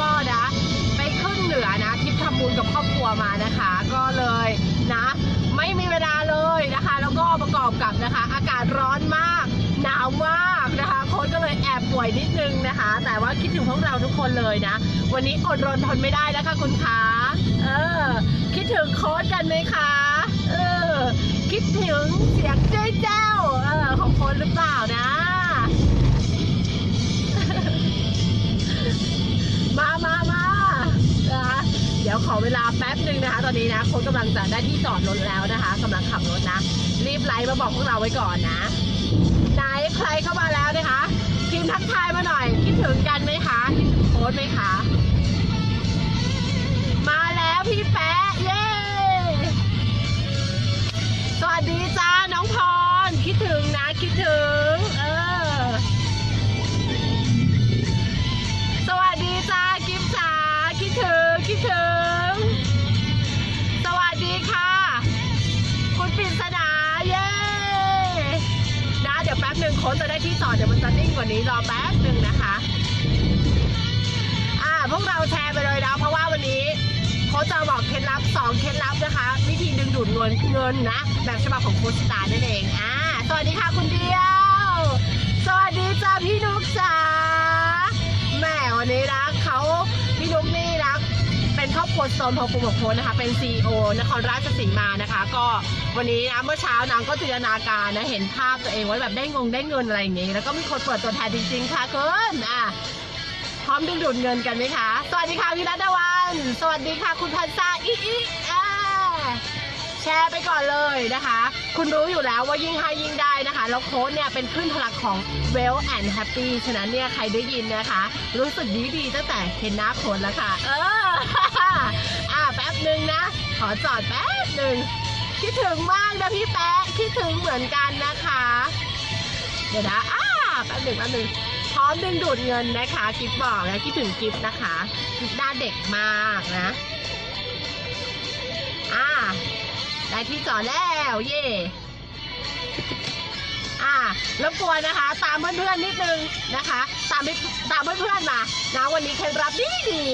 ก็นะไปขึ้นเหนือนะทริปทำบุญกับครอบครัวมานะคะ ก็เลยนะ ไม่มีเวลาเลยนะคะ แล้วก็ประกอบกับนะคะ อากาศร้อนมากหนาวมากนะคะโค้ชก็เลยแอบป่วยนิดนึงนะคะ แต่ว่าคิดถึงพวกเราทุกคนเลยนะ วันนี้อดรนทนไม่ได้แล้วค่ะคุณคะเออ คิดถึงโค้ชกันไหมคะเออคิดถึงเสียงเจ้ยเจ้าเออของโค้ชหรือเปล่านะ มามามานะคะเดี๋ยวขอเวลาแป๊บหนึ่งนะคะ ตอนนี้นะโค้ชกำลังจะได้ที่จอดรถแล้วนะคะกำลังขับรถนะ รีบไลน์มาบอกพวกเราไว้ก่อนนะไหนใครเข้ามาแล้วนะคะพิมพ์ทักทายมาหน่อย คิดถึงกันไหมคะคิดถึงโค้ชไหมคะ มาแล้วพี่แป๊ะเย้สวัสดีจ้าน้องพร คิดถึงนะคิดถึง ต่อเดี๋ยวมันจะนิ่งกว่านี้รอแป๊บหนึ่งนะคะ อ่าพวกเราแชร์ไปเลยนะเพราะว่าวันนี้โค้ชจะบอกเคล็ดลับสองเคล็ดลับนะคะ วิธีดึงดูดเงินเงินนะ แบบฉบับของโค้ชตานั่นเองอ่าสวัสดีค่ะคุณเดียว สวัสดีจ้าพี่นุกจ๋าแหมวันนี้นะเขาพี่นุกนี่ ครอบครัวโซนพอปูบอกโค้ชนะคะ เป็น CEO นครราชสีมานะคะ ก็วันนี้นะเมื่อเช้านางก็จินตนาการนะเห็นภาพตัวเองว่าแบบได้งงได้เงินอะไรอย่างงี้แล้วก็มีคนเปิดตัวแทนจริงๆค่ะคุณอะพร้อมดึงดูดเงินกันไหมคะ สวัสดีค่ะวิรัตวัน สวัสดีค่ะคุณพันซาอีอีอ่า ชร์ไปก่อนเลยนะคะ คุณรู้อยู่แล้วว่ายิ่งให้ยิ่งได้นะคะ แล้วโค้ดเนี่ยเป็นคลื่นพลังของ Well and Happy ฉะนั้นเนี่ยใครได้ยินนะคะ รู้สึกดีดีตั้งแต่เห็นหน้าโค้ดแล้วค่ะ เอออ่าแป๊บหนึ่งนะ ขอจอดแป๊บหนึ่งคิดถึงมากนะพี่แป๊ะคิดถึงเหมือนกันนะคะ เดี๋ยวนะอ้าแป๊บหนึ่งแป๊บหนึ่งพร้อมดึงดูดเงินนะคะกิฟบอกนะคิดถึงกิฟนะคะกิฟหน้าเด็กมากนะ อ่า ได้ที่จอดแล้ว เย่อ่ารบกวนนะคะ ตามเพื่อนๆนิดนึงนะคะ ตามตามเพื่อนๆมานะวันนี้เคล็ดลับดีดี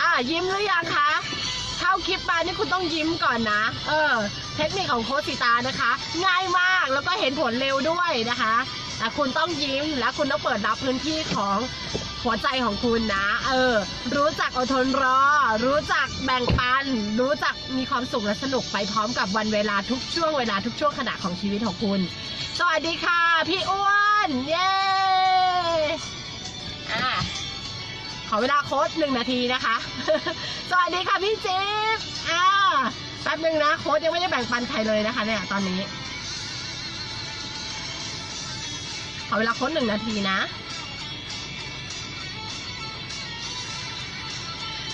อ่ายิ้มหรือยังคะเข้าคลิปมานี่คุณต้องยิ้มก่อนนะ เออ เทคนิคของโคสีตานะคะ ง่ายมากแล้วก็เห็นผลเร็วด้วยนะคะ แต่คุณต้องยิ้มและคุณต้องเปิดรับพื้นที่ของหัวใจของคุณนะ เออ รู้จักอดทนรอ รู้จักแบ่งปัน รู้จักมีความสุขและสนุกไปพร้อมกับวันเวลาทุกช่วงเวลาทุกช่วงขณะของชีวิตของคุณ สวัสดีค่ะ พี่อ้วน เย้อะขอเวลาโค้ดหนึ่งนาทีนะคะ สวัสดีค่ะพี่จิ๊บอ่าแป๊บหนึ่งนะ โค้ดยังไม่ได้แบ่งปันใครเลยนะคะเนี่ยตอนนี้ ขอเวลาค้ดหนึ่งนาทีนะ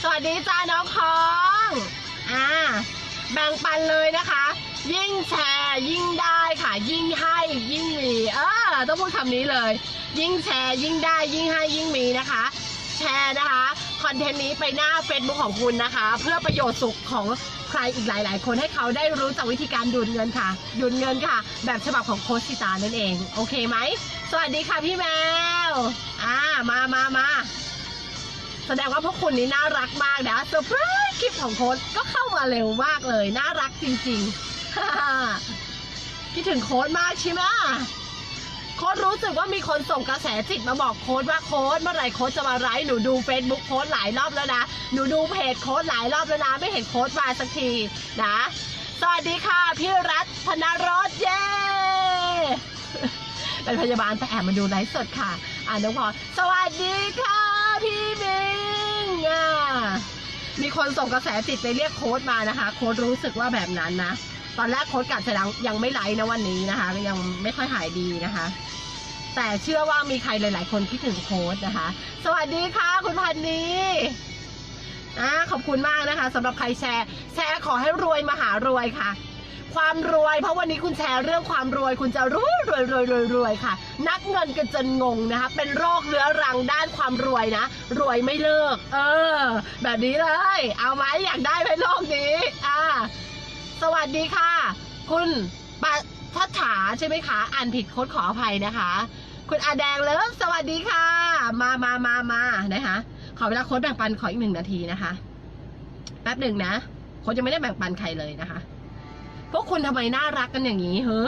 สวัสดีจ้าน้องคองอ่าแบ่งปันเลยนะคะ ยิ่งแชร์ยิ่งได้ค่ะ ยิ่งให้ยิ่งมีเออต้องพูดคำนี้เลย ยิ่งแชร์ยิ่งได้ยิ่งให้ยิ่งมีนะคะ แชร์นะคะคอนเทนต์นี้ไปหน้า Facebook ของคุณนะคะ เพื่อประโยชน์สุขของ ใครอีกหลาย ๆ คนให้เขาได้รู้จักวิธีการดูดเงินค่ะ ดูดเงินค่ะ แบบฉบับของโคชสิตานั่นเอง โอเคไหม สวัสดีค่ะพี่แมว อ่า มามามาแสดงว่าพวกคุณนี่น่ารักมากนะเซอร์ไพรส์คลิปของโค้ชก็เข้ามาเร็วมากเลย น่ารักจริงๆคิดถึงโค้ชมากใช่ไหม โค้ดรู้สึกว่ามีคนส่งกระแสจิตมาบอกโค้ดว่าโค้ดเมื่อไหร่โค้ดจะมาไลฟ์หนูดู Facebook โค้ดหลายรอบแล้วนะ หนูดูเพจโค้ดหลายรอบแล้วนะ ไม่เห็นโค้ดมาสักทีนะ สวัสดีค่ะ พี่รัตนรสเย้เป็นพยาบาลแต่แอบมาดูไลฟ์สดค่ะ อ่าน้องพอสวัสดีค่ะ พี่มิงอะมีคนส่งกระแสจิตไปเรียกโค้ดมานะคะ โค้ดรู้สึกว่าแบบนั้นนะ ตอนแรกโค้ดกัดจะยังยังไม่ไลฟ์นะวันนี้นะคะยังไม่ค่อยหายดีนะคะ แต่เชื่อว่ามีใครหลาย ๆ คนคิดถึงโค้ดนะคะ สวัสดีค่ะ คุณพันนีอ่าขอบคุณมากนะคะสำหรับใครแชร์ แชร์ขอให้รวยมหารวยค่ะ ความรวย เพราะวันนี้คุณแชร์เรื่องความรวย คุณจะรวยรวยรวยรวยรวยค่ะ นักเงินกันจนงงนะคะ เป็นโรคเรื้อรังด้านความรวยนะ รวยไม่เลิก เออ แบบนี้เลย เอาไหมอยากได้ไหมโลกนี้ อ่า สวัสดีค่ะ คุณปะทัฐาใช่ไหมคะ อ่านผิดโค้ดขออภัยนะคะ คุณอาแดงเลิฟสวัสดีค่ะ มามามามานะคะ ขอเวลาโค้ดแบ่งปันขออีกหนึ่งนาทีนะคะ แป๊บหนึ่งนะโค้ดยังไม่ได้แบ่งปันใครเลยนะคะ พวกคุณทำไมน่ารักกันอย่างนี้เฮ้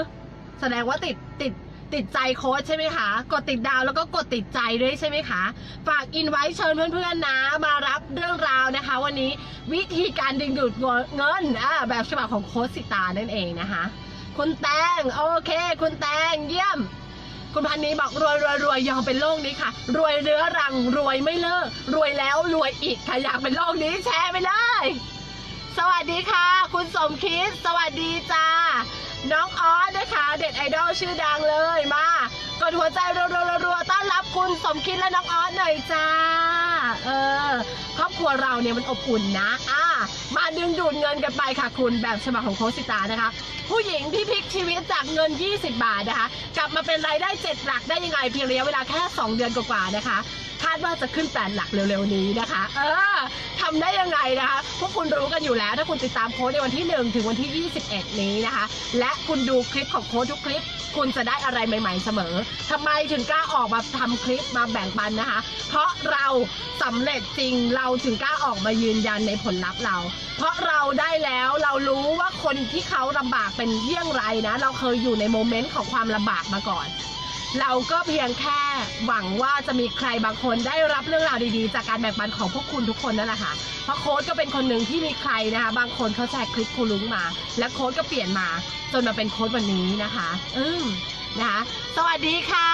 แสดงว่าติดติด ติดใจโค้ดใช่ไหมคะ กดติดดาวแล้วก็กดติดใจด้วยใช่ไหมคะ ฝากอินไว้เชิญเพื่อนๆนะ มารับเรื่องราวนะคะ วันนี้วิธีการดึงดูดเงินแบบฉบับของโค้ดสิตานั่นเองนะคะ คุณแตงโอเค คุณแตงเยี่ยม คุณพันนี้บอกรวยรวยรวยยอมเป็นโลกนี้ค่ะ รวยเรื้อรังรวยไม่เลิก รวยแล้วรวยอีกค่ะอยากเป็นโลกนี้แชร์ไปเลย สวัสดีค่ะ คุณสมคิด สวัสดีจ้า น้องออสนะคะ เด็ดไอดอลชื่อดังเลยมากดหัวใจรัวๆต้อนรับคุณสมคิดและน้องออสหน่อยจ้า เออ ครอบครัวเราเนี่ยมันอบอุ่นนะอ่ามาดึงดูดเงินกันไปค่ะคุณแบบฉบับของโคสิตานะคะ ผู้หญิงที่พลิกชีวิตจากเงิน 20 บาทนะคะ กลับมาเป็นรายได้ 7 หลักได้ยังไงเพียงระยะเวลาแค่ 2 เดือนกว่าๆนะคะาดว่าจะขึ้นแปดหลักเร็วๆนี้นะคะ เออทำได้ยังไงนะคะ พวกคุณรู้กันอยู่แล้วถ้าคุณติดตามโค้ดในวันที่ 1 ถึงวันที่ 21 นี้นะคะ และคุณดูคลิปของโค้ดทุกคลิป คุณจะได้อะไรใหม่ๆเสมอทำไมถึงกล้าออกมาทำคลิปมาแบ่งปันนะคะ เพราะเราสำเร็จจริงเราถึงกล้าออกมายืนยันในผลลัพธ์เรา เพราะเราได้แล้วเรารู้ว่าคนที่เขาลำบากเป็นเยี่ยงไรนะ เราเคยอยู่ในโมเมนต์ของความลำบากมาก่อน เราก็เพียงแค่หวังว่าจะมีใครบางคนได้รับเรื่องราวดีๆ จากการแบ่งปันของพวกคุณทุกคนนั่นแหละค่ะ เพราะโค้ดก็เป็นคนหนึ่งที่มีใครนะคะ บางคนเขาแชร์คลิปครูลุงมา และโค้ดก็เปลี่ยนมา จนมาเป็นโค้ดวันนี้นะคะ อืมนะคะ สวัสดีค่ะ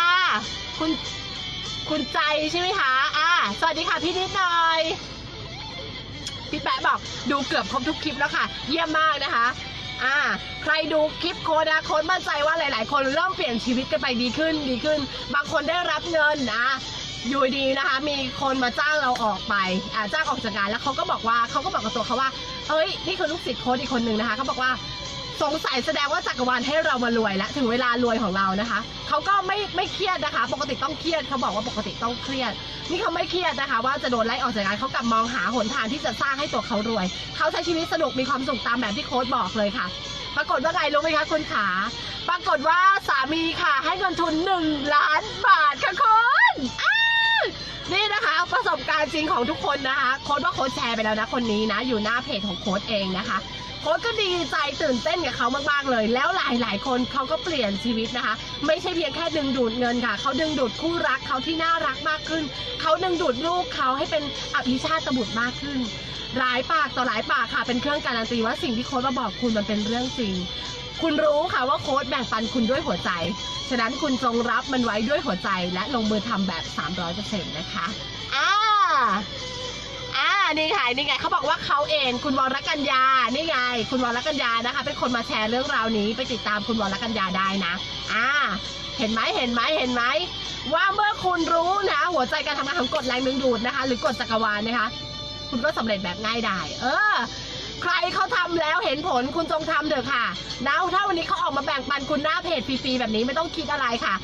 คุณคุณใจใช่ไหมคะ อ่า สวัสดีค่ะพี่นิดหน่อยพี่แปะบอกดูเกือบครบทุกคลิปแล้วค่ะ เยี่ยมมากนะคะ อ่า ใครดูคลิปโค้ดนะโค้ดมั่นใจว่าหลาย ๆ คนเริ่มเปลี่ยนชีวิตกันไปดีขึ้นดีขึ้น บางคนได้รับเงินนะอยู่ดีนะคะ มีคนมาจ้างเราออกไปอ่าจ้างออกจากงานแล้วเขาก็บอกว่าเขาก็บอกกับตัวเขาว่าเอ้ยนี่คือลูกศิษย์โค้ดอีกคนหนึ่งนะคะเขาบอกว่า สงสัยแสดงว่าจักรวาลให้เรามารวยแล้วถึงเวลารวยของเรานะคะเขาก็ไม่ไม่เครียดนะคะ ปกติต้องเครียดเขาบอกว่าปกติต้องเครียด นี่เขาไม่เครียดนะคะ ว่าจะโดนไล่ออกจากงานเขากลับมองหาหนทางที่จะสร้างให้ตัวเขารวยเขาใช้ชีวิตสนุกมีความสุขตามแบบที่โค้ดบอกเลยค่ะ ปรากฏว่าไงรู้ไหมคะคุณขา ปรากฏว่าสามีค่ะ ให้เงินทุนหนึ่งล้านบาทค่ะคุณนี่นะคะประสบการณ์จริงของทุกคนนะคะ โค้ดว่าโค้ดแชร์ไปแล้วนะคนนี้นะ อยู่หน้าเพจของโค้ดเองนะคะ โค้ดก็ดีใจตื่นเต้นกับเขามากๆเลย แล้วหลายๆคนเขาก็เปลี่ยนชีวิตนะคะ ไม่ใช่เพียงแค่ดึงดูดเงินค่ะ เขาดึงดูดคู่รักเขาที่น่ารักมากขึ้น เขาดึงดูดลูกเขาให้เป็นอภิชาติบุตรมากขึ้น หลายปากต่อหลายปากค่ะ เป็นเครื่องการันตีว่าสิ่งที่โค้ดมาบอกคุณมันเป็นเรื่องจริง คุณรู้ค่ะว่าโค้ดแบ่งปันคุณด้วยหัวใจ ฉะนั้นคุณจงรับมันไว้ด้วยหัวใจและลงมือทำแบบ 300%นะคะ อ่าอ่า นี่ค่ะนี่ไงเขาบอกว่าเขาเองคุณวรกัญญานี่ไง คุณวรกัญญานะคะ เป็นคนมาแชร์เรื่องราวนี้ไปติดตามคุณวรกัญญาได้นะ อ่า เห็นไหมเห็นไหมเห็นไหมว่าเมื่อคุณรู้นะ หัวใจการทำงานของกฎแรงดึงดูดนะคะ หรือกฎจักรวาลนะคะ คุณก็สำเร็จแบบง่ายดายเออ ใครเขาทำแล้วเห็นผลคุณจงทำเถอะค่ะนะถ้าวันนี้เขาออกมาแบ่งปันคุณหน้าเพจฟรีๆแบบนี้ไม่ต้องคิดอะไรค่ะ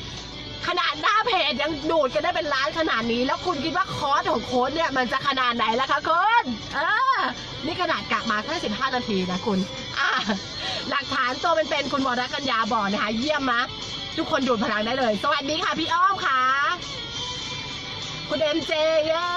ขนาดหน้าเพจยังดูดกันได้เป็นล้านขนาดนี้ แล้วคุณคิดว่าคอร์สของโค้ดเนี่ยมันจะขนาดไหนล่ะคะคุณเออนี่ขนาดกะมาแค่15นาทีนะคุณอ่าหลักฐานตัวเป็นๆคุณวรกัญญาบอกนะคะ เยี่ยมนะทุกคนดูดพลังได้เลย สวัสดีค่ะพี่อ้อมค่ะ คุณเอ็มเจเย่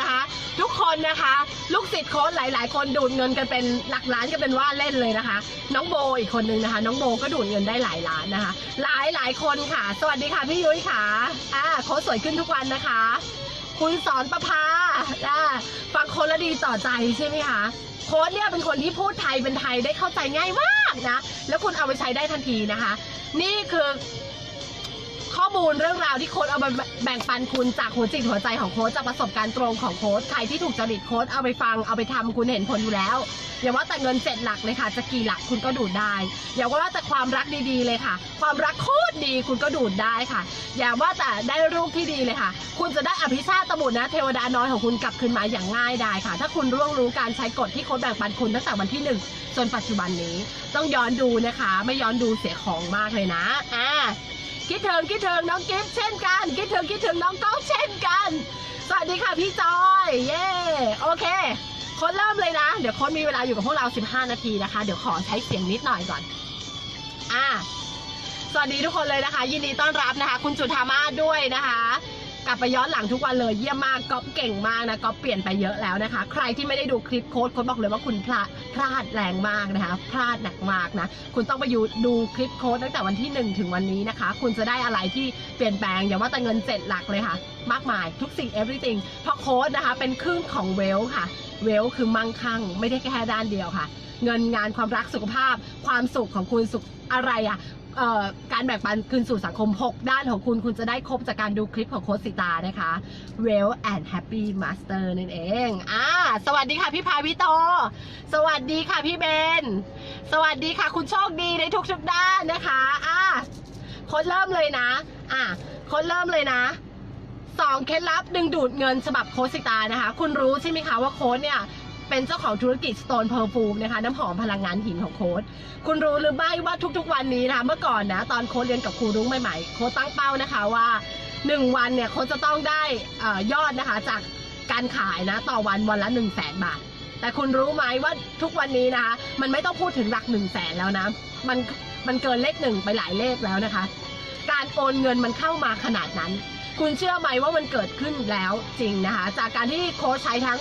นะคะทุกคนนะคะ ลูกศิษย์โค้ชหลาย ๆ คนดูดเงินกันเป็นหลักล้านกันเป็นว่าเล่นเลยนะคะ น้องโบอีกคนนึงนะคะ น้องโบก็ดูดเงินได้หลายล้านนะคะ หลายหลายๆคนค่ะ สวัสดีค่ะพี่ยุ้ยค่ะอ่าโค้ชสวยขึ้นทุกวันนะคะ คุณสอนประภาอ่าฟังโค้ชล้วดีต่อใจใช่ไหมคะโค้ชเนี่ยเป็นคนที่พูดไทยเป็นไทยได้เข้าใจง่ายมากนะ แล้วคุณเอาไปใช้ได้ทันทีนะคะ นี่คือ ข้อมูลเรื่องราวที่โค้ดเอามาแบ่งปันคุณจากหัวจิตหัวใจของโค้ดจากประสบการณ์ตรงของโค้ดใครที่ถูกจริตโค้ดเอาไปฟังเอาไปทำคุณเห็นผลอยู่แล้ว อย่าว่าแต่เงินเจ็ดหลักเลยค่ะจะกี่หลักคุณก็ดูดได้ อย่าว่าแต่ความรักดีๆเลยค่ะ ความรักโคตรดีคุณก็ดูดได้ค่ะ อย่าว่าแต่ได้รูปที่ดีเลยค่ะ คุณจะได้อภิชาติบุตรนะเทวดาน้อยของคุณกลับคืนมาอย่างง่ายได้ค่ะ ถ้าคุณร่วงรู้การใช้กฎที่โค้ดแบ่งปันคุณตั้งแต่วันที่หนึ่งจนปัจจุบันนี้ต้องย้อนดูนะคะ ไม่ย้อนดูเสียของมากเลยนะอ่า คิดถึงคิดถึงน้องกิฟต์เช่นกัน คิดถึงคิดถึงน้องก้องเช่นกัน สวัสดีค่ะพี่จอย เย่โอเคคนเริ่มเลยนะ เดี๋ยวคนมีเวลาอยู่กับพวกเรา 15 นาทีนะคะ เดี๋ยวขอใช้เสียงนิดหน่อยก่อน อ่า สวัสดีทุกคนเลยนะคะ ยินดีต้อนรับนะคะ คุณจุธามาด้วยนะคะ กลับไปย้อนหลังทุกวันเลยเยี่ยมมากก๊อฟเก่งมากนะก๊อฟเปลี่ยนไปเยอะแล้วนะคะ ใครที่ไม่ได้ดูคลิปโค้ดโค้ดบอกเลยว่าคุณพลาดพลาดแรงมากนะคะพลาดหนักมากนะคุณต้องไปยูดูคลิปโค้ดตั้งแต่วันที่ 1 ถึงวันนี้นะคะ คุณจะได้อะไรที่เปลี่ยนแปลงอย่าว่าแต่เงินเจ็ดหลักเลยค่ะ มากมายทุกสิ่ง everything เพราะโค้ดนะคะเป็นครึ่งของเวลค่ะ เวลคือมั่งคั่ง ไม่ได้แค่ด้านเดียวค่ะ เงินงานความรักสุขภาพ ความสุขของคุณสุขอะไรอะเอ่อ การแบ่งปันคืนสู่สังคม 6 ด้านของคุณคุณจะได้ครบจากการดูคลิปของโค้ชสิตานะคะ Well and Happy Master นั่นเองอ่าสวัสดีค่ะพี่พาวิโต สวัสดีค่ะพี่เบน สวัสดีค่ะคุณโชคดีในทุกๆด้านนะคะอ่าโค้ดเริ่มเลยนะอ่าโค้ดเริ่มเลยนะสองเคล็ดลับดึงดูดเงินฉบับโค้ชสิตานะคะ คุณรู้ใช่ไหมคะว่าโค้ชเนี่ย เป็นเจ้าของธุรกิจ Stone Perfume นะคะน้ำหอมพลังงานหินของโค้ดคุณรู้หรือไม่ว่าทุกๆ วันนี้นะคะเมื่อก่อนนะตอนโค้ดเรียนกับครูรุ้งใหม่ๆโค้ดตั้งเป้านะคะว่า1วันเนี่ยโค้ดจะต้องได้อยอดนะคะจากการขายนะต่อวันวันละ1 0 0 0 0แสนบาท แต่คุณรู้ไหมว่าทุกวันนี้นะคะมันไม่ต้องพูดถึงหลัก1 0 0 0 0แสนแล้วนะมันมันเกินเลขหนึ่งไปหลายเลขแล้วนะคะ การโอนเงินมันเข้ามาขนาดนั้น คุณเชื่อไหมว่ามันเกิดขึ้นแล้วจริงนะคะ จากการที่โค้ชใช้ทั้ง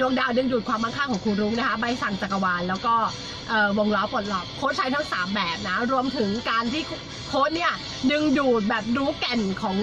ดวงดาวดึงดูดความมั่งคั่งของคุณรุ้งนะคะ ใบสั่งจักรวาลแล้วก็วงล้อปลดล็อกโค้ชใช้ทั้ง 3 แบบนะ รวมถึงการที่โค้ชเนี่ยดึงดูดแบบรู้แก่นของ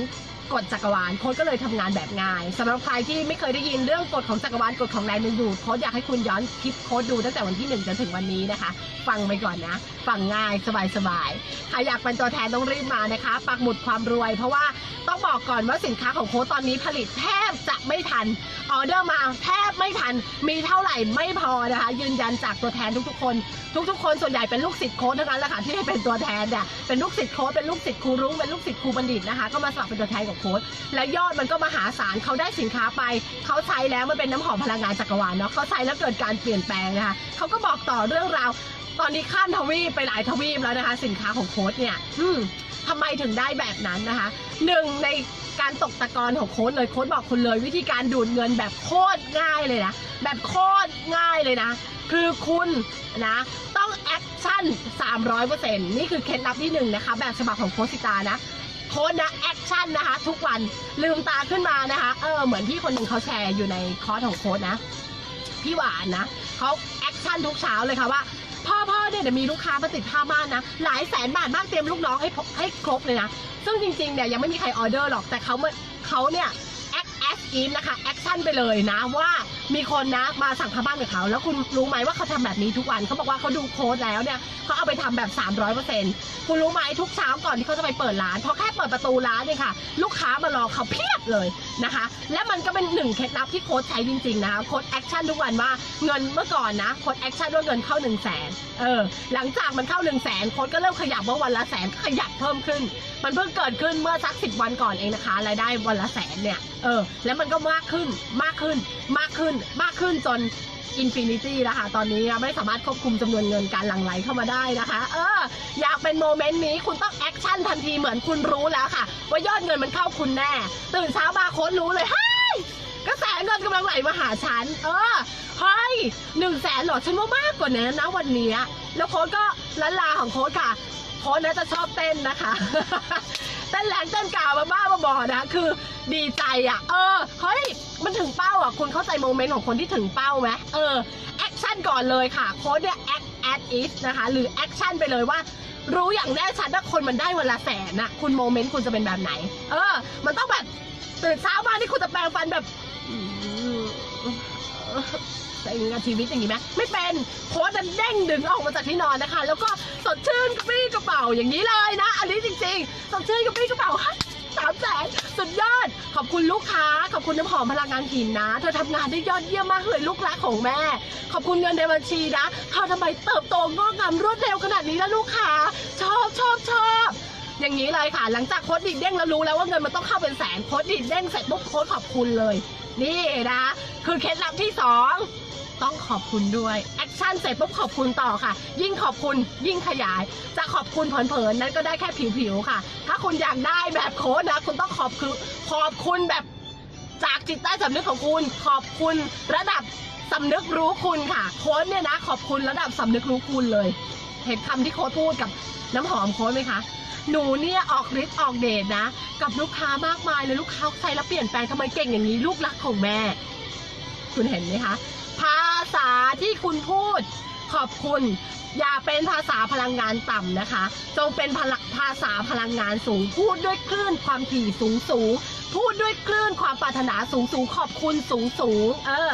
กฎจักรวาลโค้ชก็เลยทำงานแบบง่ายสำหรับใครที่ไม่เคยได้ยินเรื่องกฎของจักรวาลกฎของแรงดึงดูดโค้ชอยากให้คุณย้อนคลิปโค้ชดูตั้งแต่วันที่1จนถึงวันนี้นะคะ ฟังไปก่อนนะ ฟังง่ายสบายๆใครอยากเป็นตัวแทนต้องรีบมานะคะปักหมุดความรวย เพราะว่าต้องบอกก่อนว่าสินค้าของโค้ชตอนนี้ผลิตแทบจะไม่ทันออเดอร์มาแทบไม่ทันมีเท่าไหร่ไม่พอนะคะ ยืนยันจากตัวแทนทุกๆคน ทุกๆคนส่วนใหญ่เป็นลูกศิษย์โค้ชทั้งนั้นแหละค่ะที่ให้เป็นตัวแทนเนี่ยเป็นลูกศิษย์โค้ชเป็นลูกศิษย์ครูรุ้งเป็นลูกศิษย์ครูบัณฑิตนะคะก็มาสมัครเป็นตัวแทนของโค้ชและยอดมันก็มหาศาลเขาได้สินค้าไป เขาใช้แล้วมันเป็นน้ำหอมพลังงานจักรวาลเนาะเขาใช้แล้วเกิดการเปลี่ยนแปลงนะคะเขาก็บอกต่อเรื่องราวตอนนี้ข้ามทวีปไปหลายทวีปแล้วนะคะ สินค้าของโค้ดเนี่ยอืมทำไมถึงได้แบบนั้นนะคะหนึ่งในการตกตะกอนของโค้ดเลยโค้ดบอกคุณเลยวิธีการดูดเงินแบบโคตรง่ายเลยนะแบบโคตรง่ายเลยนะ คือคุณนะต้องแอคชั่น 300%นี่คือเคล็ดลับที่หนึ่งนะคะ แบบฉบับของโค้ชสิตานะ โค้ดนะแอคชั่นนะคะ ทุกวันลืมตาขึ้นมานะคะ เออเหมือนพี่คนหนึ่งเขาแชร์อยู่ในคอร์สของโค้ดนะ พี่หวานนะเขาแอคชั่นทุกเช้าเลยค่ะว่าพ่อพ่อเนี่ยเดี๋ยวมีลูกค้ามาติดผ้าม่านนะ หลายแสนบาทบ้างเตรียมลูกน้องให้ให้ครบเลยนะ ซึ่งจริงๆเนี่ยยังไม่มีใครออเดอร์หรอกแต่เขาเมื่อเขาเนี่ย แอคแอคอีฟนะคะแอคชั่นไปเลยนะว่ามีคนนะมาสั่งผ้าบ้านกับเขา แล้วคุณรู้ไหมว่าเขาทำแบบนี้ทุกวันเขาบอกว่าเขาดูโค้ดแล้วเนี่ยเขาเอาไปทำแบบ 300%คุณรู้ไหมทุกเช้าก่อนที่เขาจะไปเปิดร้านพอแค่เปิดประตูร้านเนี่ยค่ะ ลูกค้ามารอเขาเพียบเลยนะคะ และมันก็เป็นหนึ่งเคล็ดลับที่โค้ชใช้จริงๆนะคะโค้ชแอคชั่นทุกวันว่าเงินเมื่อก่อนนะโค้ชแอคชั่นว่าเงินเข้า1นึ่งแสนเออหลังจากมันเข้า1นึ่งแสนโค้ชก็เริ่มขยับว่าวันละแสนขยับเพิ่มขึ้น มันเพิ่งเกิดขึ้นเมื่อสักสิวันก่อนเองนะคะรายได้วันละแสนเนี่ยเออแล้วมันก็มากขึ้นมากขึ้นมากขึ้นมากขึ้นจนอินฟินิตี้แล้วค่ะตอนนี้ไม่สามารถควบคุมจำนวนเงินการหลั่งไหลเข้ามาได้นะคะ เออ อยากเป็นโมเมนต์นี้คุณต้องแอคชั่นทันทีเหมือนคุณรู้แล้วค่ะ ว่ายอดเงินมันเข้าคุณแน่ ตื่นเช้ามาโค้ดรู้เลยเฮ้ยกระแสเงินกำลังไหลมาหาฉัน เออเฮ้ยหนึ่งแสนหรอฉันว่ามากกว่านั้นนะวันนี้ แล้วโค้ดก็ลันลาของโค้ดค่ะโค้ดน่าจะชอบเต้นนะคะ เต้นแรงเต้นกาวมาบ้ามาบอนะ คือดีใจอะ เออ เฮ้ย มันถึงเป้าอะ คุณเข้าใจโมเมนต์ของคนที่ถึงเป้าไหมเออ แอคชั่นก่อนเลยค่ะ โค้ดเนี่ย act at is นะคะ หรือแอคชั่นไปเลยว่ารู้อย่างแน่ชัดว่าคนมันได้วันละแสนน่ะ คุณโมเมนต์คุณจะเป็นแบบไหน เออ มันต้องแบบตื่นเช้ามาที่คุณจะแปรงฟันแบบ กับชีวิตอย่างนี้ไหมไม่เป็นโค้ดมันเด้งดึงออกมาจากที่นอนนะคะ แล้วก็สดชื่นกระปี้กระเป๋าอย่างนี้เลยนะ อันนี้จริงๆสดชื่นกระปี้กระเป๋าสามแสนสุดยอด ขอบคุณลูกค้า ขอบคุณน้ำหอมพลังงานหินนะ เธอทำงานได้ยอดเยี่ยมมากเลยลูกรักของแม่ ขอบคุณเงินในบัญชีนะเธอทำไมเติบโตงอกงามรวดเร็วขนาดนี้ล่ะลูกค้า ชอบชอบชอบอย่างนี้เลยค่ะ หลังจากโค้ดดิดเด้งแล้วรู้แล้วว่าเงินมันต้องเข้าเป็นแสนโค้ดดิดเด้งเสร็จปุ๊บโค้ดขอบคุณเลย นี่นะ คือเคล็ดลับที่สอง ต้องขอบคุณด้วยแอคชั่นเสร็จปุ๊บขอบคุณต่อค่ะ ยิ่งขอบคุณยิ่งขยาย จะขอบคุณเผินๆนั้นก็ได้แค่ผิวๆค่ะ ถ้าคุณอยากได้แบบโค้ดนะคุณต้องขอบคือขอบคุณแบบจากจิตใต้สำนึกของคุณ ขอบคุณระดับสำนึกรู้คุณค่ะ โค้ดเนี่ยนะ ขอบคุณระดับสำนึกรู้คุณเลย เห็นคำที่โค้ดพูดกับน้ำหอมโค้ดไหมคะหนูเนี่ยออกฤทธิ์ออกเดชนะ กับลูกค้ามากมายเลยลูกค้าใช้แล้วเปลี่ยนแปลงทำไมเก่งอย่างนี้ลูกรักของแม่ คุณเห็นไหมคะ ภาษาที่คุณพูดขอบคุณ อย่าเป็นภาษาพลังงานต่ำนะคะ จงเป็นพลังภาษาพลังงานสูง พูดด้วยคลื่นความถี่สูงสูง พูดด้วยคลื่นความปรารถนาสูงสูง ขอบคุณสูงสูง เออ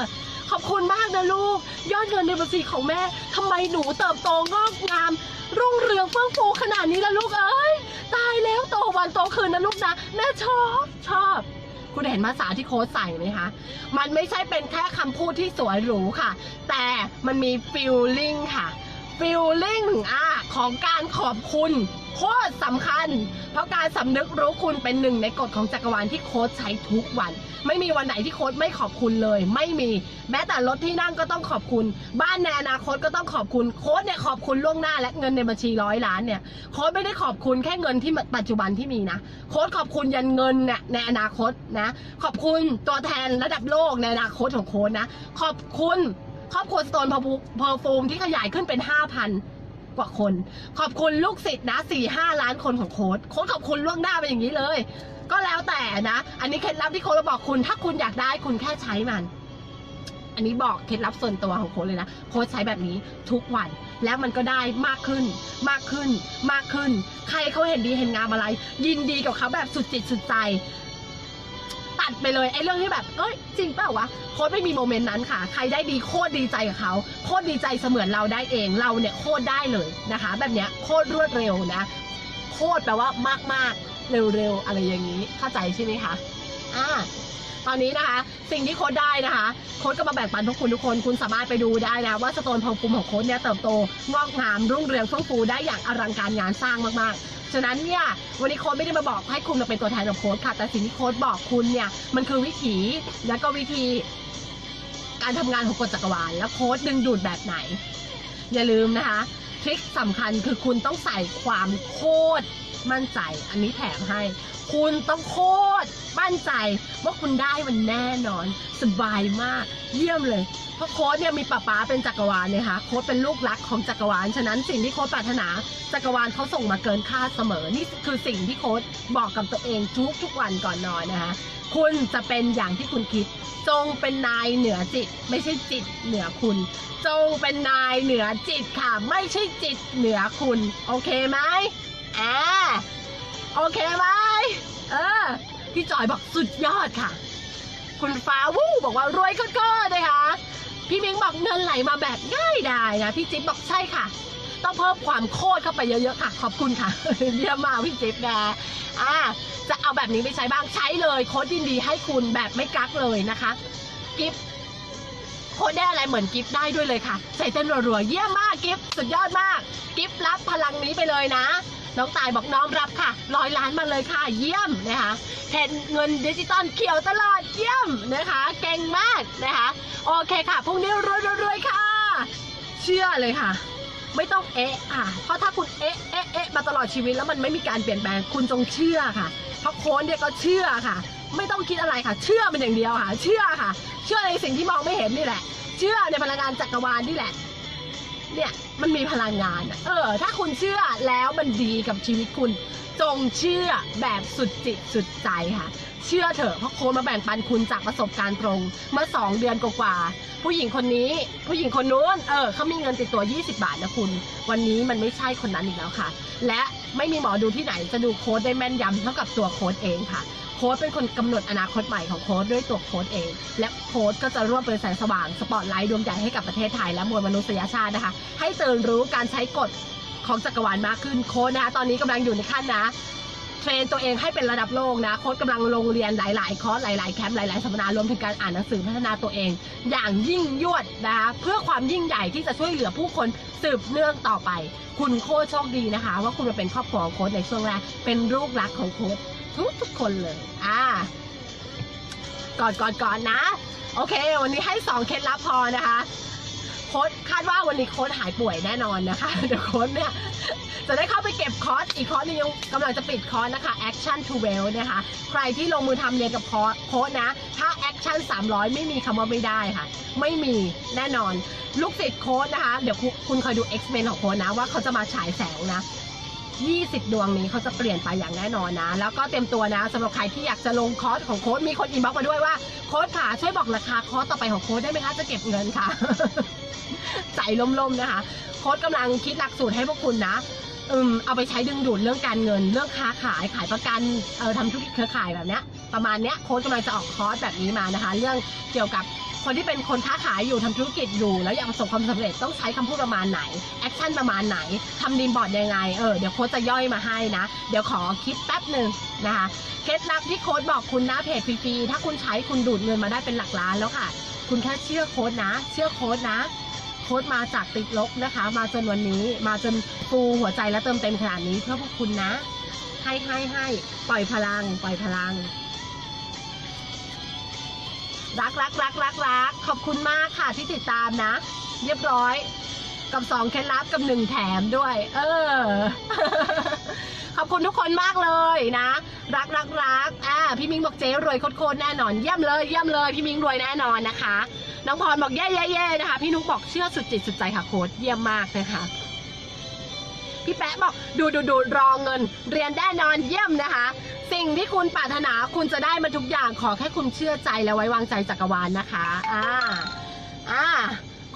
ขอบคุณมากนะลูก ยอดเงินในบัญชีของแม่ทำไมหนูเติบโตงอกงาม รุ่งเรืองเฟื่องฟูขนาดนี้ละลูกเอ้ย ตายแล้วโตวันโตคืนนะลูกนะ แม่ชอบชอบ คุณเห็นภาษาที่โค้ดใส่ไหมคะ มันไม่ใช่เป็นแค่คำพูดที่สวยหรูค่ะ แต่มันมีฟีลลิ่งค่ะ ฟีลลิ่งอะของการขอบคุณโคตรสำคัญ เพราะการสำนึกรู้คุณเป็นหนึ่งในกฎของจักรวาลที่โค้ชใช้ทุกวัน ไม่มีวันไหนที่โค้ชไม่ขอบคุณเลย ไม่มี แม้แต่รถที่นั่งก็ต้องขอบคุณ บ้านในอนาคตก็ต้องขอบคุณ โค้ชเนี่ยขอบคุณล่วงหน้าและเงินในบัญชีร้อยล้านเนี่ยโค้ชไม่ได้ขอบคุณแค่เงินที่ปัจจุบันที่มีนะ โค้ชขอบคุณยันเงินเนี่ยในอนาคตนะ ขอบคุณตัวแทนระดับโลกในอนาคตของโค้ชนะ ขอบคุณ ครอบครัวสโตนเพอร์ฟูมที่ขยายขึ้นเป็น 5,000 กว่าคน ขอบคุณลูกศิษย์นะ 4 5 ล้านคนของโค้ชโค้ชขอบคุณล่วงหน้าไปอย่างนี้เลย ก็แล้วแต่นะ อันนี้เคล็ดลับที่โค้ชมาบอกคุณ ถ้าคุณอยากได้คุณแค่ใช้มัน อันนี้บอกเคล็ดลับส่วนตัวของโค้ชเลยนะ โค้ชใช้แบบนี้ทุกวัน แล้วมันก็ได้มากขึ้น มากขึ้น มากขึ้น ใครเขาเห็นดีเห็นงามอะไร ยินดีกับเขาแบบสุดจิตสุดใจ ตัดไปเลยไอ้เรื่องที่แบบเอ้ยจริงเปล่าวะโค้ชไม่มีโมเมนต์นั้นค่ะ ใครได้ดีโคตรดีใจกับเขาโคตรดีใจเสมือนเราได้เองเราเนี่ยโคตรได้เลยนะคะ แบบเนี้ยโคตรรวดเร็วนะ โคตรแปลว่ามากมากๆเร็วๆอะไรอย่างนี้เข้าใจใช่ไหมคะอ่าตอนนี้นะคะ สิ่งที่โค้ดได้นะคะ โค้ดก็มาแบ่งปันทุกคนทุกคนคุณสามารถไปดูได้นะ ว่าสโตนพองฟูมของโค้ดเนี่ยเติบโตงอกงามรุ่งเรืองเฟื่องฟูได้อย่างอลังการงานสร้างมากๆ ฉะนั้นเนี่ยวันนี้โค้ดไม่ได้มาบอกให้คุณมาเป็นตัวแทนของโค้ดค่ะ แต่สิ่งที่โค้ดบอกคุณเนี่ยมันคือวิถีและก็วิธีการทำงานของกฎจักรวาล และโค้ดดึงดูดแบบไหน อย่าลืมนะคะทริคสำคัญคือคุณต้องใส่ความโคตรมั่นใจ อันนี้แถมให้ คุณต้องโคตรมั่นใจว่าคุณได้มันแน่นอน สบายมาก เยี่ยมเลย เพราะโค้ดเนี่ยมีป้าป๊าเป็นจักรวาลเนี่ยค่ะโค้ดเป็นลูกรักของจักรวาล ฉะนั้นสิ่งที่โค้ดปรารถนา จักรวาลเขาส่งมาเกินค่าเสมอ นี่คือสิ่งที่โค้ดบอกกับตัวเองทุกทุกวันก่อนนอนนะคะ คุณจะเป็นอย่างที่คุณคิด จงเป็นนายเหนือจิต ไม่ใช่จิตเหนือคุณ จงเป็นนายเหนือจิตค่ะ ไม่ใช่จิตเหนือคุณ โอเคไหมอ่า โอเคไหมเออพี่จอยบอกสุดยอดค่ะ คุณฟ้าวู้บอกว่ารวยก็ๆนะคะ พี่มิงบอกเงินไหลมาแบบง่ายดายนะพี่จิ๊บบอกใช่ค่ะ ต้องเพิ่มความโคตรเข้าไปเยอะๆค่ะ ขอบคุณค่ะเยี่ยมมากพี่จิ๊บนะอ่าจะเอาแบบนี้ไปใช้บ้างใช้เลยโค้ดยินดีให้คุณแบบไม่กักเลยนะคะกิฟโค้ดได้อะไรเหมือนกิฟได้ด้วยเลยค่ะ ใส่เต้นรัวๆ เยี่ยมมากกิฟสุดยอดมาก กิฟรับพลังนี้ไปเลยนะ น้องตายบอกน้อมรับค่ะร้อยล้านมาเลยค่ะ เยี่ยมนะคะเห็นเงินดิจิตอลเขียวตลอดเยี่ยมนะคะ เก่งมากนะคะ โอเคค่ะพรุ่งนี้รวยๆค่ะ เชื่อเลยค่ะไม่ต้องเอะค่ะ เพราะถ้าคุณเอะเอะเอะมาตลอดชีวิตแล้วมันไม่มีการเปลี่ยนแปลง คุณจงเชื่อค่ะ เพราะโค้ดเนี่ยก็เชื่อค่ะ ไม่ต้องคิดอะไรค่ะ เชื่อมันอย่างเดียวค่ะ เชื่อค่ะ เชื่อในสิ่งที่มองไม่เห็นนี่แหละ เชื่อในพลังงานจักรวาลนี่แหละ เนี่ยมันมีพลังงานเออ ถ้าคุณเชื่อแล้วมันดีกับชีวิตคุณ จงเชื่อแบบสุดจิตสุดใจค่ะ เชื่อเถอะเพราะโค้ดมาแบ่งปันคุณจากประสบการณ์ตรงเมื่อ2เดือนกว่าๆผู้หญิงคนนี้ ผู้หญิงคนนู้นเออเขามีเงินติดตัว 20 บาทนะคุณ วันนี้มันไม่ใช่คนนั้นอีกแล้วค่ะ และไม่มีหมอดูที่ไหนจะดูโค้ดได้แม่นยำเท่ากับตัวโค้ดเองค่ะ โค้ดเป็นคนกำหนดอนาคตใหม่ของโค้ดด้วยตัวโค้ดเอง และโค้ดก็จะร่วมเป็นแสงสว่างสปอตไลท์ดวงใหญ่ให้กับประเทศไทยและมวลมนุษยชาตินะคะ ให้ตื่นรู้การใช้กฎของจักรวาลมากขึ้นโค้ดนะคะตอนนี้กำลังอยู่ในขั้นนะเทรนตัวเองให้เป็นระดับโลกนะ โค้ดกำลังลงเรียนหลาย ๆ คอร์สหลาย ๆ แคมป์หลาย ๆ สัมมนารวมถึงการอ่านหนังสือพัฒนาตัวเอง อย่างยิ่งยวดนะคะเพื่อความยิ่งใหญ่ที่จะช่วยเหลือผู้คนสืบเนื่องต่อไป คุณโค้ดโชคดีนะคะ ว่าคุณมาเป็นครอบครัวของโค้ดในช่วงแรกเป็นลูกรักของโค้ด ทุกทุกคนเลย อ่าก่อนก่อนก่อนนะ โอเค วันนี้ให้สองเคล็ดลับพอนะคะ โค้ดคาดว่าวันนี้โค้ดหายป่วยแน่นอนนะคะ เดี๋ยวโค้ดเนี่ย จะได้เข้าไปเก็บคอร์สอีกคอร์สนึงยังกำลังจะปิดคอร์สนะคะ Action to Well นะคะ ใครที่ลงมือทำเรียนกับโค้ดนะ ถ้า Action 300 ไม่มีคำว่าไม่ได้ค่ะ ไม่มีแน่นอน ลูกศิษย์โค้ดนะคะ เดี๋ยวคุณคอยดู X-Men ของโค้ดนะว่าเขาจะมาฉายแสงนะ 20 ดวงนี้เขาจะเปลี่ยนไปอย่างแน่นอนนะ แล้วก็เต็มตัวนะสำหรับใครที่อยากจะลงคอร์สของโค้ดมีคนอินบ็อกมาด้วยว่าโค้ดค่ะช่วยบอกราคาคอร์สต่อไปของโค้ดได้ไหมคะจะเก็บเงินค่ะใจล่มๆนะคะ โค้ดกำลังคิดหลักสูตรให้พวกคุณนะ เอาไปใช้ดึงดูดเรื่องการเงิน เรื่องค้าขายขายประกันเออทำธุรกิจเครือข่ายแบบเนี้ยประมาณเนี้ยโค้ดกำลังจะออกคอร์สแบบนี้มานะคะ เรื่องเกี่ยวกับคนที่เป็นคนค้าขายอยู่ทำธุรกิจอยู่ แล้วอยากประสบความสำเร็จต้องใช้คำพูดประมาณไหนแอคชั่นประมาณไหนทำดีมบอร์ดยังไงเออเดี๋ยวโค้ดจะย่อยมาให้นะ เดี๋ยวขอคิดแป๊บหนึ่งนะคะเคล็ดลับที่โค้ดบอกคุณนะเพจฟรีๆถ้าคุณใช้คุณดูดเงินมาได้เป็นหลักล้านแล้วค่ะ คุณแค่เชื่อโค้ดนะ เชื่อโค้ดนะ ค้ดมาจากติดลบนะคะ มาจนวันนี้มาจนฟูหัวใจและเติมเต็มขนาดนี้เพื่อพวกคุณนะ ให้ให้ให้ปล่อยพลัง ปล่อยพลัง รักรักรักรักรักขอบคุณมากค่ะที่ติดตามนะ เรียบร้อยกับสองเคล็ดลับกับหนึ่งแถมด้วย เออ ขอบคุณทุกคนมากเลยนะ รักรักรักอ่าพี่มิงบอกเจ๊รวยโคตรแน่นอนเยี่ยมเลยเยี่ยมเลย พี่มิงรวยแน่นอนนะคะ น้องพรบอกเย่เย่เย่นะคะ พี่นุ๊กบอกเชื่อสุดจิตสุดใจค่ะโค้ดเยี่ยมมากนะคะพี่แป๊ะบอกดูดูดูรองเงิน เรียนแน่นอนเยี่ยมนะคะ สิ่งที่คุณปรารถนาคุณจะได้มาทุกอย่างขอแค่คุณเชื่อใจและไว้วางใจจักรวาลนะคะอ่าอ่า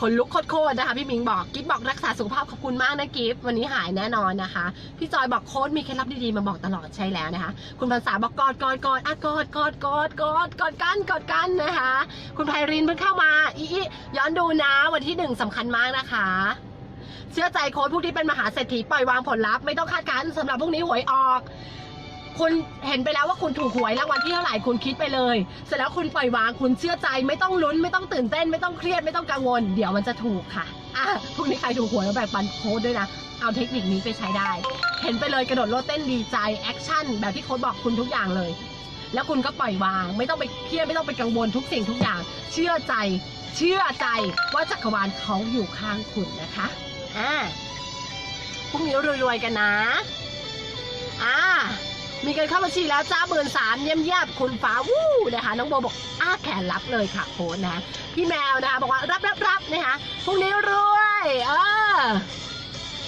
คนลุกโคตรๆนะคะพี่มิงบอกกิฟบอกรักษาสุขภาพขอบคุณมากนะกิฟวันนี้หายแน่นอนนะคะ พี่จอยบอกโค้ดมีเคล็ดลับดีๆมาบอกตลอดใช่แล้วนะคะ คุณภาษาบอกกอดกอดกอดอะกอดกอดกอดกอดกอดกันกอดกันนะคะ คุณไพรินเพิ่งเข้ามาอีอีย้อนดูนะวันที่หนึ่งสำคัญมากนะคะ เชื่อใจโค้ดพวกที่เป็นมหาเศรษฐีปล่อยวางผลลัพธ์ไม่ต้องคาดการณ์สำหรับพวกนี้หวยออก คุณเห็นไปแล้วว่าคุณถูกหวยรางวัลที่เท่าไหร่คุณคิดไปเลย เสร็จแล้วคุณปล่อยวางคุณเชื่อใจไม่ต้องลุ้นไม่ต้องตื่นเต้น ไม่ต้องเครียดไม่ต้องกังวล เดี๋ยวมันจะถูกค่ะอะพรุ่งนี้ใครถูกหวยแล้วแบ่งปันโค้ดด้วยนะเอาเทคนิคนี้ไปใช้ได้ เห็นไปเลยกระโดดโลดเต้นดีใจแอคชั่นแบบที่โค้ดบอกคุณทุกอย่างเลย แล้วคุณก็ปล่อยวาง ไม่ต้องไปเครียดไม่ต้องไปกังวลทุกสิ่งทุกอย่าง เชื่อใจ เชื่อใจว่าจักรวาลเขาอยู่ข้างคุณนะคะอ่าพรุ่งนี้รวยๆกันนะอ่า มีเงินเข้าบัญชีแล้วจ้าหมื่นสามเยี่ยมเยี่ยมคุณฟ้าวู้นะคะน้องโบบอกอ้าแขนรับเลยค่ะโค้ดนะพี่แมวนะคะบอกว่ารับรับรับนะคะพรุ่งนี้รวยเออ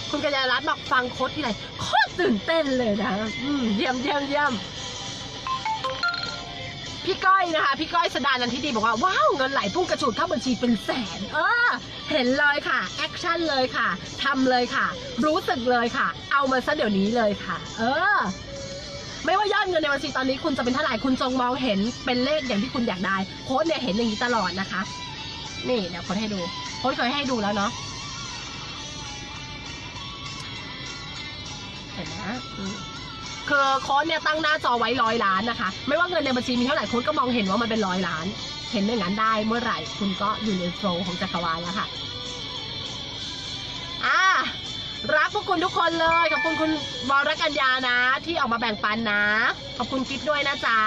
คุณกัญญารัตน์บอกฟังโค้ดที่ไรโคตรตื่นเต้นเลยนะอืมเยี่ยมเยี่ยมเยี่ยมพี่ก้อยนะคะ พี่ก้อยสดานันทิดีบอกว่าว้าวเงินไหลพุ่งกระฉูดเข้าบัญชีเป็นแสน เออ เห็นเลยค่ะ แอคชั่นเลยค่ะทำเลยค่ะ รู้สึกเลยค่ะ เอามาซะเดี๋ยวนี้เลยค่ะ เออ ไม่ว่ายอดเงินในบัญชีตอนนี้คุณจะเป็นเท่าไหร่คุณจงมองเห็นเป็นเลขอย่างที่คุณอยากได้โค้ดเนี่ยเห็นอย่างนี้ตลอดนะคะ นี่เดี๋ยวโค้ดให้ดูโค้ดเคยให้ดูแล้วเนาะเห็นไหมอืมคือโค้ดเนี่ยตั้งหน้าจอไว้ร้อยล้านนะคะ ไม่ว่าเงินในบัญชีมีเท่าไหร่โค้ดก็มองเห็นว่ามันเป็นร้อยล้าน เห็นอย่างนั้นได้เมื่อไหร่คุณก็อยู่ในโฟล์ของจักรวาลแล้วค่ะ รักพวกคุณทุกคนเลย ขอบคุณคุณวรกัญญานะ ที่ออกมาแบ่งปันนะ ขอบคุณจิ๊บด้วยนะจ๊ะ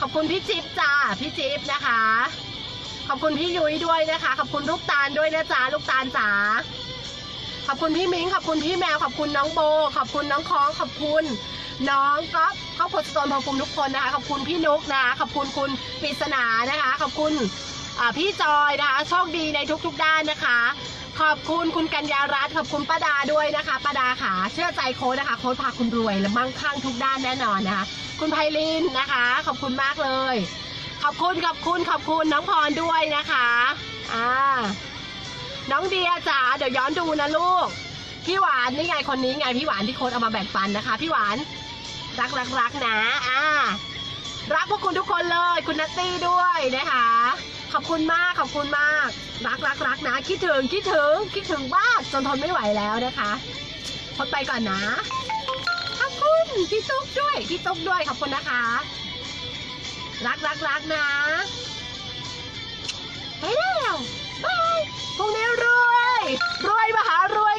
ขอบคุณพี่จิ๊บจ้าพี่จิ๊บนะคะ ขอบคุณพี่ยุ้ยด้วยนะคะ ขอบคุณลูกตาลด้วยนะจ๊ะลูกตาลจ๋า ขอบคุณพี่มิ้ง ขอบคุณพี่แมว ขอบคุณน้องโบ ขอบคุณน้องคอง ขอบคุณน้องก๊อฟครอบครัวสโตนพอคุมทุกคนนะคะ ขอบคุณพี่นุกนะ ขอบคุณคุณปริศนานะคะ ขอบคุณ พี่จอยนะคะโชคดีในทุกๆด้านนะคะ ขอบคุณคุณกัญญารัตน์ขอบคุณป้าดาด้วยนะคะป้าดาค่ะเชื่อใจโค้ดนะคะ โค้ดพาคุณรวยและมั่งคั่งทุกด้านแน่นอนนะคะคุณไพลินนะคะ ขอบคุณมากเลย ขอบคุณขอบคุณขอบคุณน้องพรด้วยนะคะอ่าน้องเดียจ๋าเดี๋ยวย้อนดูนะลูกพี่หวานนี่ไงคนนี้ไงพี่หวานที่โค้ดเอามาแบ่งปันนะคะ พี่หวานรักรักรักนะ อ่า รักพวกคุณทุกคนเลย คุณนัตตี้ด้วยนะคะ ขอบคุณมากขอบคุณมาก รักรักรักนะ คิดถึงคิดถึงคิดถึงมากจนทนไม่ไหวแล้วนะคะพดไปก่อนนะ ขอบคุณพี่ตุ๊กด้วยพี่ตุ๊กด้วยขอบคุณนะคะ รักรักรักนะไปแล้วบายพวกนี้รวยรวยมหารวย